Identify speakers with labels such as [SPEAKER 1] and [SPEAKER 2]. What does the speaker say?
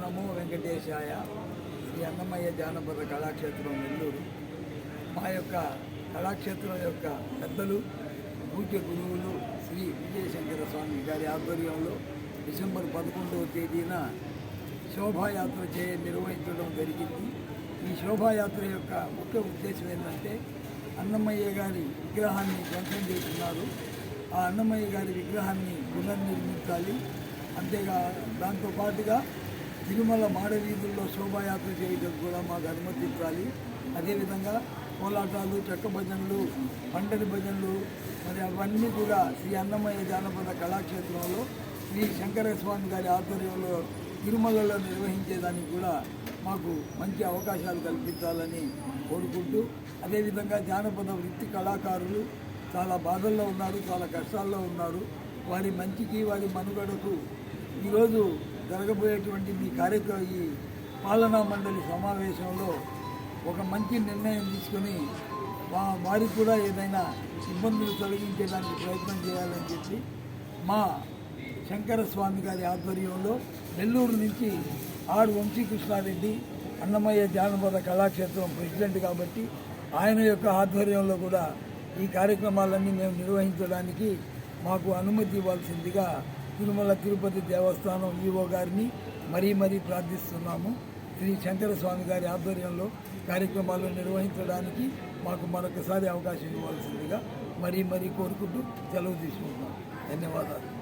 [SPEAKER 1] నమో వెంకటేశాయ. శ్రీ అన్నమయ్య జానపద కళాక్షేత్రం నెల్లూరు. మా యొక్క కళాక్షేత్రం యొక్క పెద్దలు పూజ్య గురువులు శ్రీ విజయశంకర స్వామి గారి ఆధ్వర్యంలో డిసెంబర్ పదకొండవ తేదీన శోభాయాత్ర చే నిర్వహించడం జరిగింది. ఈ శోభాయాత్ర యొక్క ముఖ్య ఉద్దేశం ఏంటంటే అన్నమయ్య గారి విగ్రహాన్ని ధ్వంసం చేస్తున్నారు. ఆ అన్నమయ్య గారి విగ్రహాన్ని పునర్నిర్మించాలి. అంతేగా దాంతో పాటుగా తిరుమల మాడవీధుల్లో శోభాయాత్ర చేయడం కూడా మాకు అనుమతించాలి అదేవిధంగా కోలాటాలు చెక్క భజనలు పంటని భజనలు మరి అవన్నీ కూడా శ్రీ అన్నమయ్య జానపద కళాక్షేత్రంలో శ్రీ శంకర స్వామి గారి ఆధ్వర్యంలో తిరుమలలో నిర్వహించేదానికి కూడా మాకు మంచి అవకాశాలు కల్పించాలని కోరుకుంటూ అదేవిధంగా జానపద వృత్తి కళాకారులు చాలా బాధల్లో ఉన్నారు చాలా కష్టాల్లో ఉన్నారు. వారి మంచికి వారి మనుగడకు ఈరోజు జరగబోయేటువంటి మీ కార్యక్రమ ఈ పాలనా మండలి సమావేశంలో ఒక మంచి నిర్ణయం తీసుకొని వారికి కూడా ఏదైనా ఇబ్బందులు తొలగించేదానికి ప్రయత్నం చేయాలని చెప్పి మా శంకరస్వామి గారి ఆధ్వర్యంలో నెల్లూరు నుంచి ఆర్ వంశీకృష్ణారెడ్డి అన్నమయ్య జానపద కళాక్షేత్రం ప్రెసిడెంట్ కాబట్టి ఆయన యొక్క ఆధ్వర్యంలో కూడా ఈ కార్యక్రమాలన్నీ మేము నిర్వహించడానికి మాకు అనుమతి ఇవ్వాల్సిందిగా తిరుమల తిరుపతి దేవస్థానం ఈవో గారిని మరీ మరీ ప్రార్థిస్తున్నాము. శ్రీ శంకర స్వామి గారి ఆధ్వర్యంలో కార్యక్రమాలు నిర్వహించడానికి మాకు మరొకసారి అవకాశం ఇవ్వాల్సిందిగా మరీ మరీ కోరుకుంటూ సెలవు తీసుకుంటున్నాం. ధన్యవాదాలు.